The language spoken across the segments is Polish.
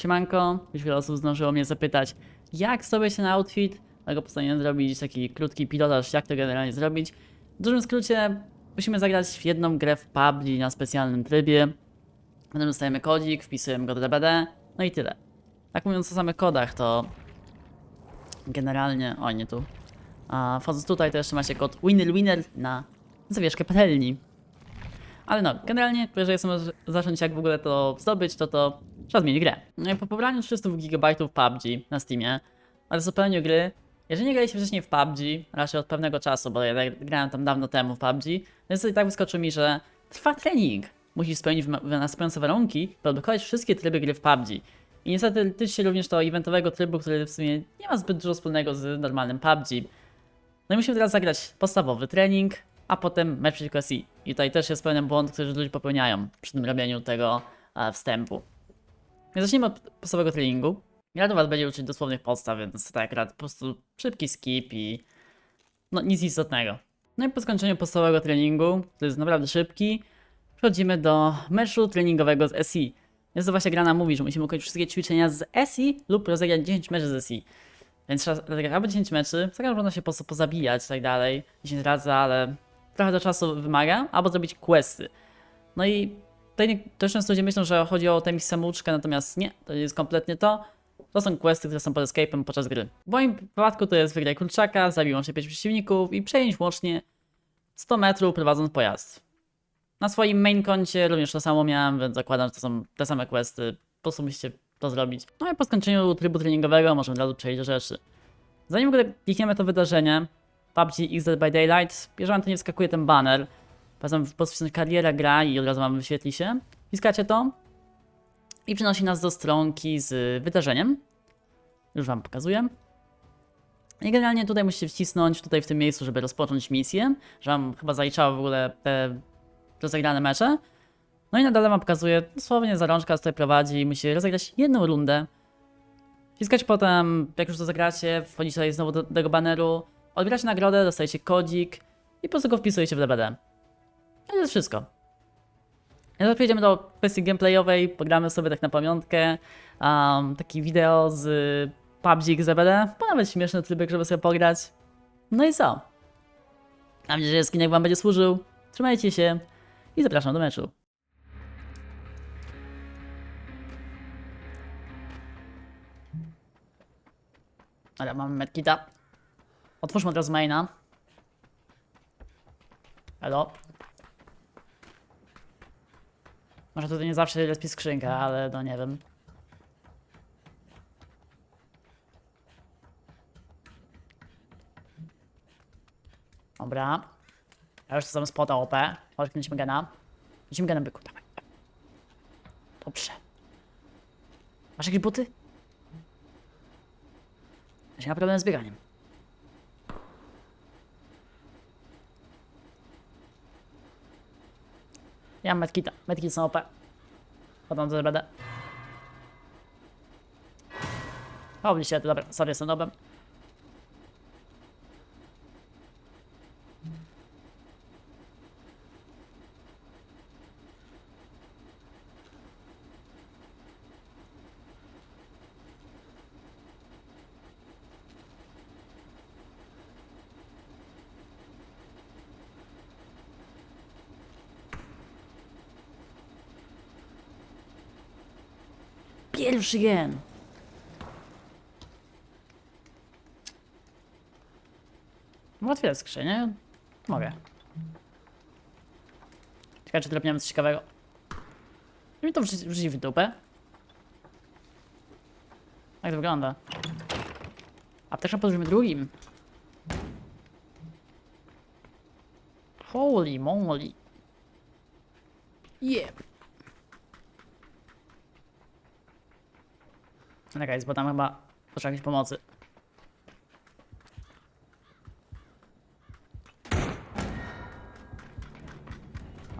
Siemanko, już wiele osób zdążyło mnie zapytać, jak sobie na outfit, dlatego postanowiłem zrobić taki krótki pilotaż, jak to generalnie zrobić. W dużym skrócie, musimy zagrać w jedną grę w PUBG na specjalnym trybie. Potem dostajemy kodzik, wpisujemy go do DBD, no i tyle. Tak mówiąc o samych kodach, to generalnie, oj nie tu. A wchodząc tutaj, to jeszcze macie kod winner winner na zawieszkę patelni. Ale no, generalnie, jeżeli chcemy zacząć jak w ogóle to zdobyć, to to trzeba zmienić grę. No i po pobraniu 300 GB PUBG na Steamie, ale zupełnie gry, jeżeli nie graliście wcześniej w PUBG, raczej od pewnego czasu, bo ja tak grałem tam dawno temu w PUBG, więc i tak wyskoczył mi, że trwa trening. Musisz spełnić następujące warunki, by odblokować wszystkie tryby gry w PUBG. I niestety tyczy się również do eventowego trybu, który w sumie nie ma zbyt dużo wspólnego z normalnym PUBG. No i musimy teraz zagrać podstawowy trening, a potem mecz przeciwko SI. I tutaj też jest pewien błąd, który ludzie popełniają przy tym robieniu tego e, wstępu. Więc zacznijmy od podstawowego treningu. Ja do was będzie uczyć dosłownych podstaw, więc tak akurat po prostu szybki skip i no nic istotnego. No i po skończeniu podstawowego treningu, który jest naprawdę szybki, przechodzimy do meczu treningowego z SI. Jest to właśnie gra nam mówi, że musimy ukończyć wszystkie ćwiczenia z SI lub rozegrać 10 meczy z SI. Więc trzeba rozegrać albo 10 meczy, zaraz można się po prostu pozabijać i tak dalej, 10 razy, ale trochę do czasu wymaga, albo zrobić questy. No i tutaj często ludzie myślą, że chodzi o tę samouczkę, natomiast nie, to jest kompletnie to. To są questy, które są pod escape'em podczas gry. W moim przypadku to jest wygrać kurczaka, zabić łącznie 5 przeciwników i przejąć łącznie 100 metrów prowadząc pojazd. Na swoim main koncie również to samo miałem, więc zakładam, że to są te same questy. Po prostu musicie to zrobić. No i po skończeniu trybu treningowego możemy od razu przejść do rzeczy. Zanim w ogóle klikniemy to wydarzenie, PUBG XZ by Daylight, wam to nie wskakuje ten banner. Potem po prostu kariera gra i od razu wam wyświetli się. Wciskacie to i przenosi nas do stronki z wydarzeniem. Już wam pokazuję. I generalnie tutaj musicie wcisnąć, tutaj w tym miejscu, żeby rozpocząć misję, że wam chyba zaliczało w ogóle te rozegrane mecze. No i nadal wam pokazuje, dosłownie zarączka tutaj prowadzi, musicie rozegrać jedną rundę. Wciskać potem, jak już to zagracie, wchodzicie tutaj znowu do, do tego baneru, odbieracie nagrodę, dostajecie kodzik i po prostu go wpisujecie w DBD. To jest wszystko. Teraz przejdziemy do kwestii gameplayowej, pogramy sobie tak na pamiątkę. Um, taki wideo z PUBG XBD, bo nawet śmieszny trybek, żeby sobie pograć. No i co? Mam nadzieję, że skinek wam będzie służył. Trzymajcie się i zapraszam do meczu. Ale mamy medkita. Otwórzmy od razu maina. Może tutaj nie zawsze respi skrzynka, ale no nie wiem. Dobra. Ja już sam spota OP. Chodź, kręcimy gena. Kręcimy gena, byku, dawaj. Dobrze. Masz jakieś buty? Ja mam problem z bieganiem. Ja mam medkita. Medkit są OP. Potem to będę. Holy shit, dobra, sorry, jestem nobem. Gen. Mogę otwierać skrzynię? Mogę. Ciekawe, czy drobniemy coś ciekawego. I mi to wrzuci, w dupę. Jak to wygląda? Apteczka pod brzmi drugim. Holy moly. Yeah. Czekaj, bo tam chyba potrzeba jakiejś pomocy.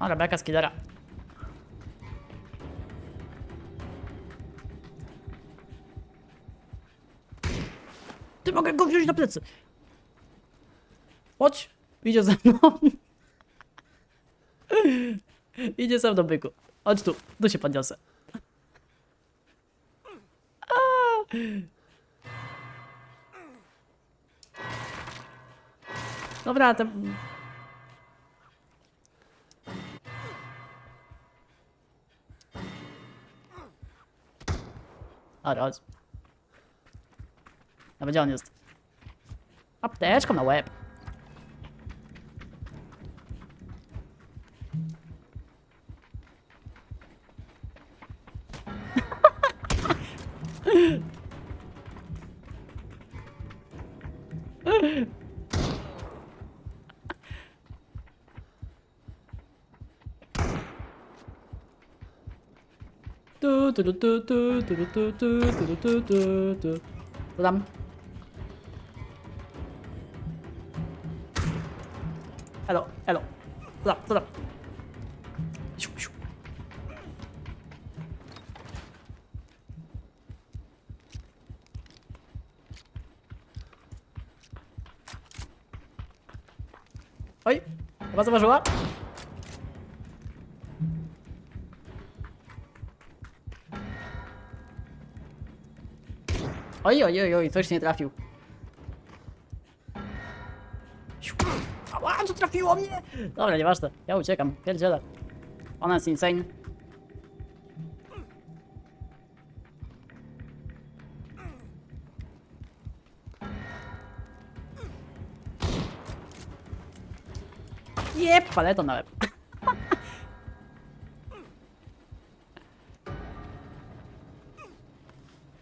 O, Rebeka z Killera. Ty mogę go wziąć na plecy. Chodź, idzie ze mną. idzie ze mną, byku. Chodź tu, tu się podniosę. Dobra, to... Dobra, chodź. No gdzie on jest? Apteczką na łeb. Tu, tu, tu, tu, tu, tu, tu, tu, tu, tu, tu, tu, tu. Co tam? Elo, elo. Co tam, co tam? Siu, siu. Oj, chyba zauważyła? Oj, oj, oj, oj, coś nie trafił. Ała, co trafiło mnie? Dobra, nieważne, ja uciekam, pierdzielę. Ona jest insane. Jep, paletą na łeb.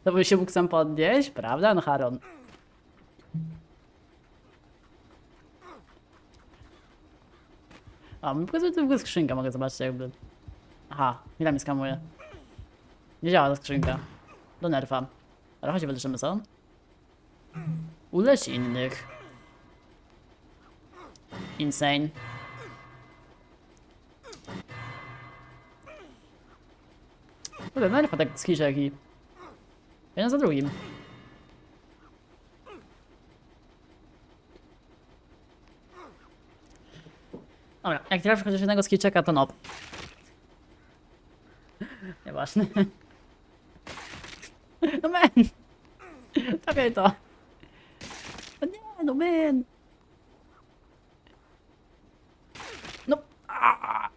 To by się mógł sam podnieść, prawda, no Haron? A, mi pokazuje ogóle skrzynka, mogę zobaczyć jakby. Aha, ile mi skamuje. Nie działa ta skrzynka. Do nerfa. Ale chodź, wyleczymy co? Ulecz innych. Insane. Kurde, nerfa tak skiczeki. Jeden za drugim. Dobra, jak trafisz chociaż jednego skillczeka, to nob. Nieważne. No men! Trafiaj to! No nie, no men! No! aaa.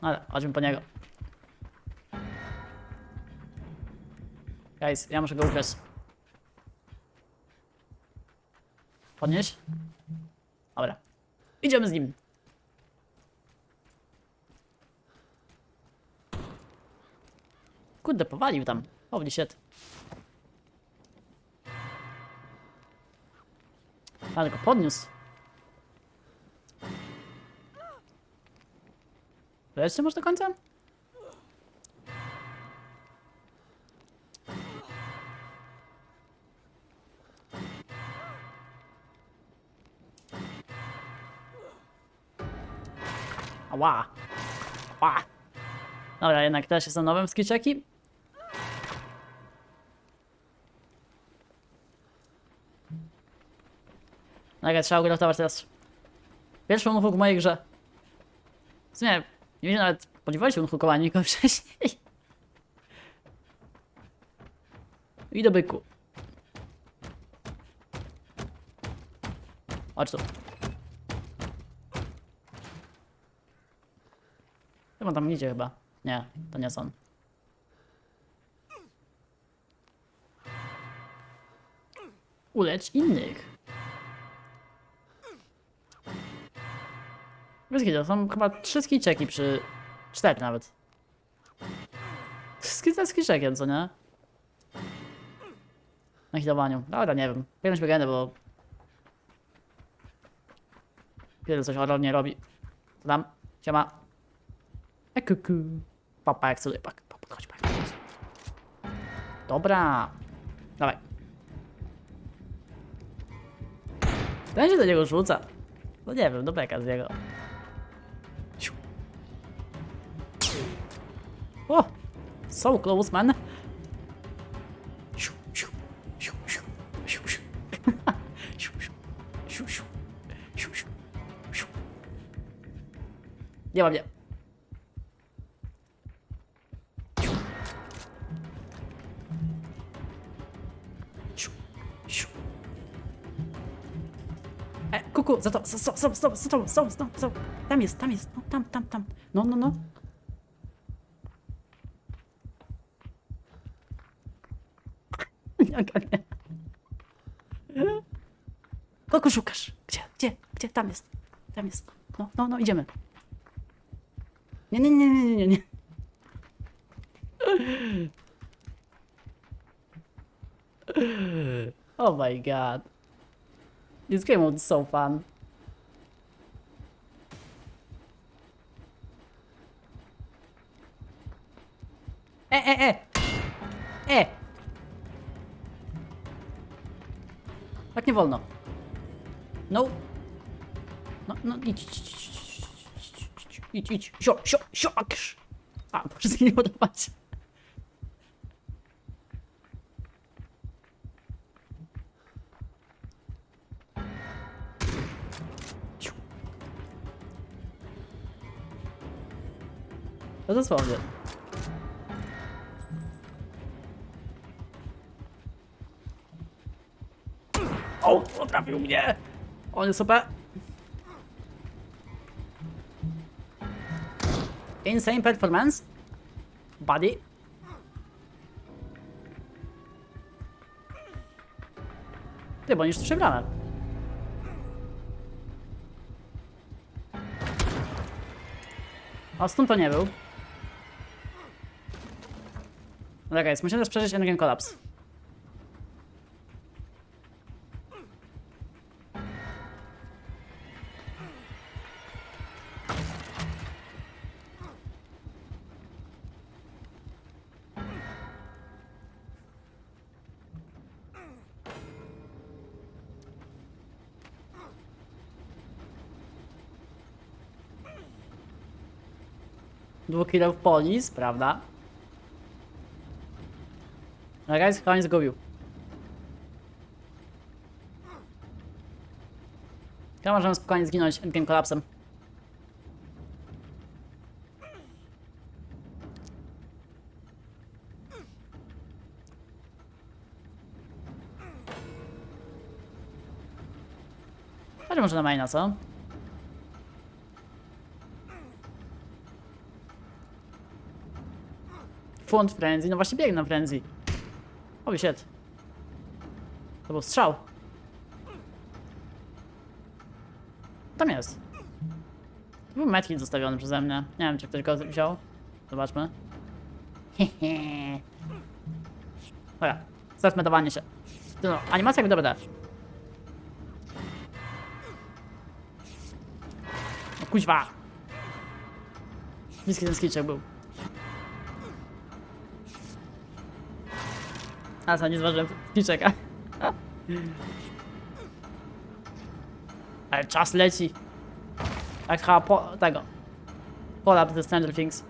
Ale, chodźmy po niego. Guys, ja muszę go ukraść. Podnieś? Dobra. Idziemy z nim. Kurde, powalił tam. Holy shit. Ale go podniósł. Wreszcie masz do końca? Ała. Ała. Dobra, jednak też jestem nowym skiczeki. Nagle trzeba uratować teraz pierwszą unhook w mojej grze. W sumie, nie wiem nawet spodziewali się unhookowania nikogo wcześniej. I do byku. Chodź tu. Chyba tam idzie chyba. Nie, to nie są. Ulecz innych. Wszystkie to są chyba trzy skiczeki przy... Cztery nawet. Wszystkie ze skiczekiem, co nie? Na hitowaniu. Dobra, nie wiem. Pierdź biegnę, bo... Pierdol coś horror nie robi. Co tam? Siema. E kuku. Papa jak. Papa, papa, chodź, chodź. Dobra. Dawaj. Ten się do niego rzuca. No nie wiem, do beka z niego. Oh, so close, man. Я во мне. Э, куку, зато, стоп, стоп, стоп, стоп, стоп, стоп, стоп. Там есть, там есть, ну, там, там, там. Ну, ну, ну. Nie. Kogo szukasz? Gdzie, gdzie, gdzie? Tam jest, tam jest. No, no, no, idziemy. Nie, nie, nie, nie, nie, nie. Oh my god. This game was so fun. Wolno. No. No, no, idź, idź, idź, idź, idź, sio, sio, sio, aksz. A, wszystkie nie podobać. Ciu. No dosłownie. O, potrafił mnie! On jest OP. Insane performance. Buddy. Ty, bo już przegrane. O, stąd to nie był. Dobra, guys, musimy teraz przeżyć Endgame Collapse. Killów polis, prawda? Dobra, guys, chyba nie zgubił. Chyba możemy spokojnie zginąć endgame kolapsem. Ale może na maina, co? Fund frenzy, no właśnie biegnę frenzy. Holy shit. To był strzał. Tam jest. Był medkit zostawiony przeze mnie. Nie wiem, czy ktoś go wziął. Zobaczmy. Hehe. Dobra, zesmetowanie się. No, animacja jakby dobra. No kuźwa. Bliski ten skillczek był. A nie zważyłem skillczeka. Ale czas leci. Jak chyba po tego. Collab ze Stranger Things.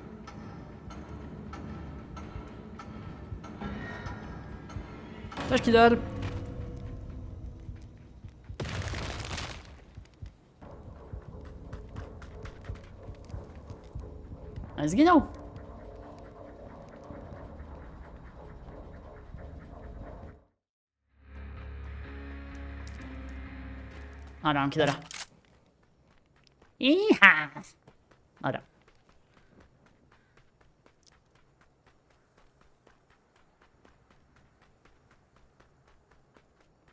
Cześć killer. A zginął. Dobra, mam killera. Iha! Dobra.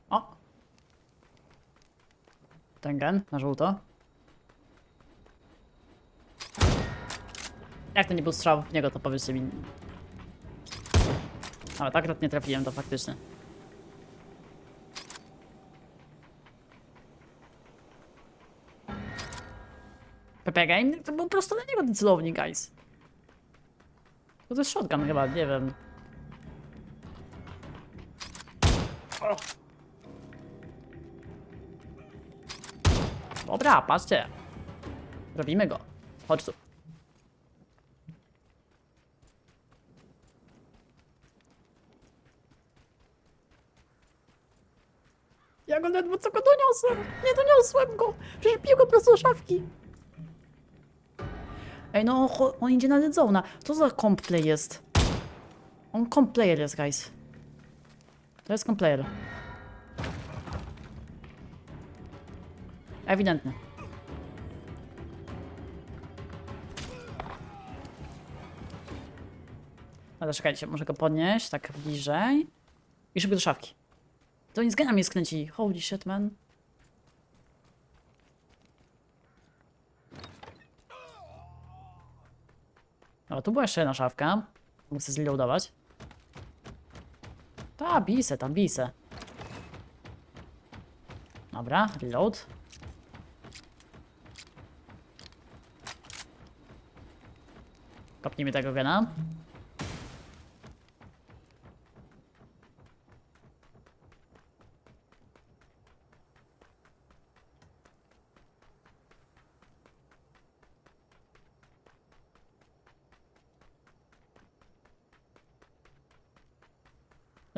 O! Tengen na żółto. Jak to nie był strzał w niego, to powiedzcie mi. Ale tak nie trafiłem, to faktycznie. Pepe Game to był prosto na niego ten guys. To, jest shotgun chyba, nie wiem. Dobra, patrzcie. Robimy go. Chodź tu. Ja go ledwo co go doniosłem. Nie doniosłem go. Przecież pił go prosto do szafki. Ej, no cho- on idzie na. Co za complay jest? On complayer jest, guys. To jest complayer. Ewidentnie. Ale czekajcie, może go podnieść, tak bliżej. I szybko do szafki. To nic gena mnie skręci. Holy shit, man. No, tu była jeszcze jedna szafka. Muszę zreloadować. Ta, bise, tam bise. Dobra, reload. Kopnijmy tego gena.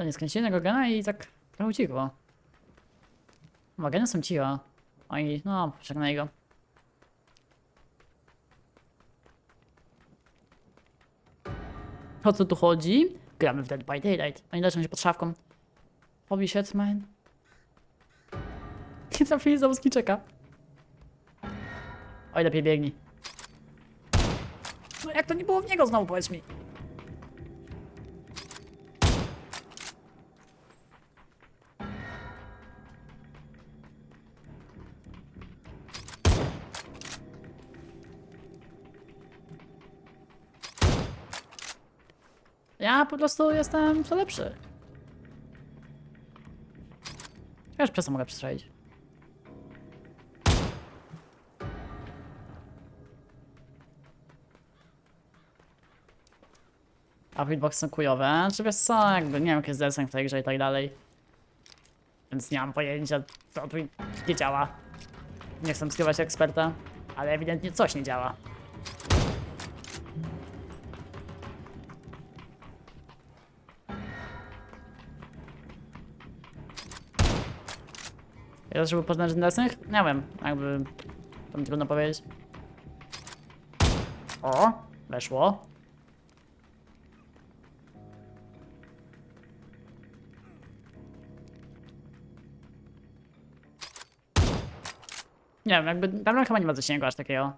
Nie skręciłem tego gena i tak trochę uciekło. Chyba geny są cicho. Oj, no, przegnaj go. O co tu chodzi? Gramy w Dead by Daylight. Oni leczą się pod szafką. Holy shit, man. Nie trafili za czeka. Oj, lepiej biegnij. No jak to nie było w niego znowu, powiedz mi. Po prostu jestem co lepszy. Już przez to mogę przestrzelić. A hitbox są kujowe, czy wiesz co, jakby nie wiem jaki jest deseń w tej grze i tak dalej. Więc nie mam pojęcia co tu nie działa. Nie chcę skrywać eksperta, ale ewidentnie coś nie działa. Ja żeby poznać desnych? Nie wiem, jakby to mi trudno powiedzieć. O, weszło. Nie wiem, jakby tam chyba nie ma zasięgu aż takiego.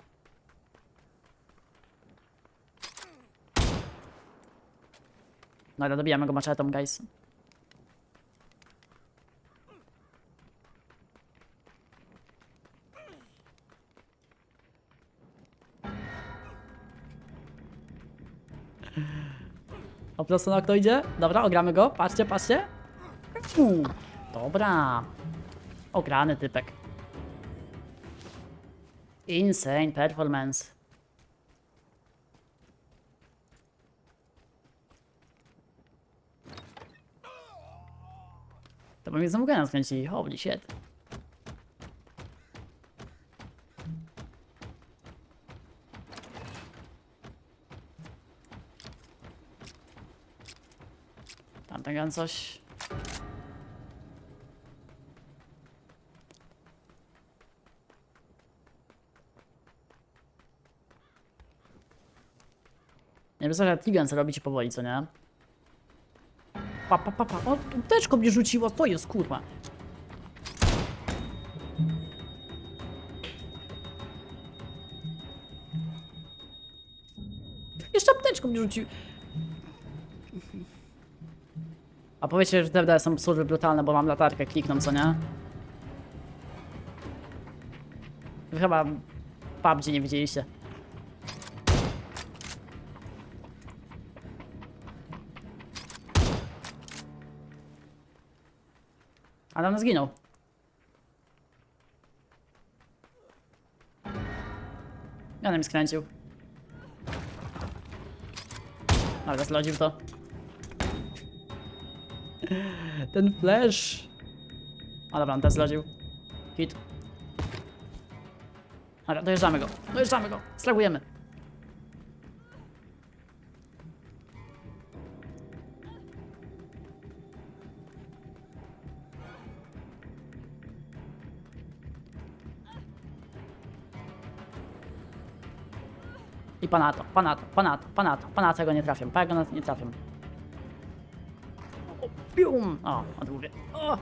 No ale dobijamy go maczetą, guys. O prostu na kto idzie? Dobra, ogramy go. Patrzcie, patrzcie. Dobra. Ograny typek. Insane performance. To by mnie znowu gena skręcili. Holy shit. Gen coś... Nie wiem, Tigan co robicie powoli, co nie? Pa, pa, pa, pa. O, teczko mnie rzuciło, to jest kurwa. Jeszcze apteczką mnie rzucił. A powiecie, że te są służby brutalne, bo mam latarkę, klikną, co nie? Wy chyba PUBG nie widzieliście. Adam zginął. Ja nam skręcił. Ale zlodził to. Ten flash. A dobra, on też zlodził. Hit. Dobra, dojeżdżamy go. Dojeżdżamy go. Slagujemy. I panato, panato, panato, panato, panato go nie trafię, go nie trafię. Pium! O, odmówię. O!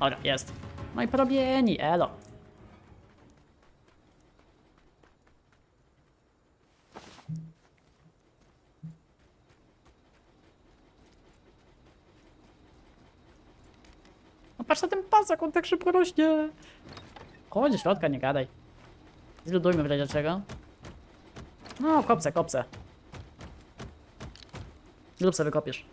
Dobra, jest. No i porobieni, elo. No patrz na ten pasak, on tak szybko rośnie. Chodź do środka, nie gadaj. Zludujmy w razie czego. No, kopce, kopce. Zrób sobie wykopiesz.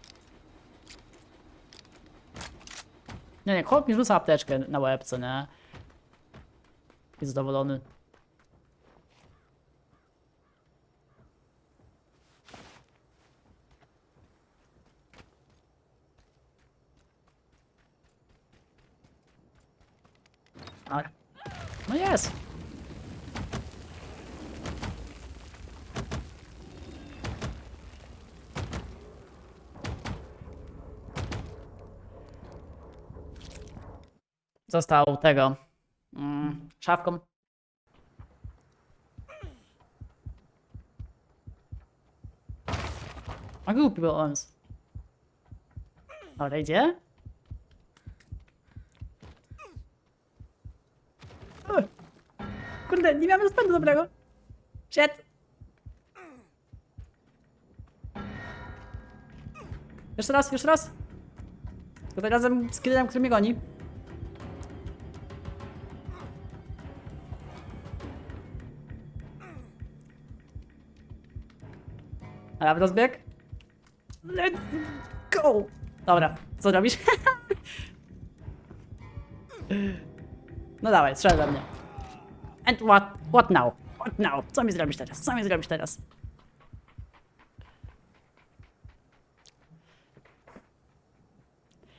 Nie, nie, chłop mi rzuca apteczkę na łebce, nie? Jest zadowolony. Ale... No jest! Został tego... Mm, szafką. A głupi był on. Dobra, idzie? Ech. Kurde, nie miałem rozpędu dobrego. Shit. Jeszcze raz, jeszcze raz. Tutaj razem z killerem, który mnie goni. W rozbieg. Let's go! Dobra, co robisz? no dawaj, strzel we mnie. And what, what now? What now? Co mi zrobisz teraz? Co mi zrobisz teraz?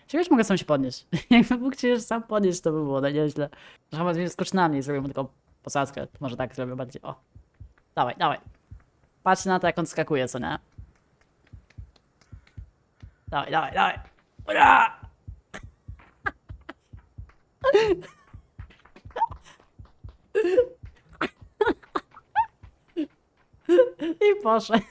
Czy wiesz, mogę sam się podnieść? Jakby mógł się sam podnieść, to by było no nieźle. Chyba skocz na mnie i zrobię mu posadzkę. Może tak zrobię bardziej. O. Dawaj, dawaj. Patrz na to, jak on skakuje, co nie? Dawaj, dawaj, dawaj. Ura! I poszedł.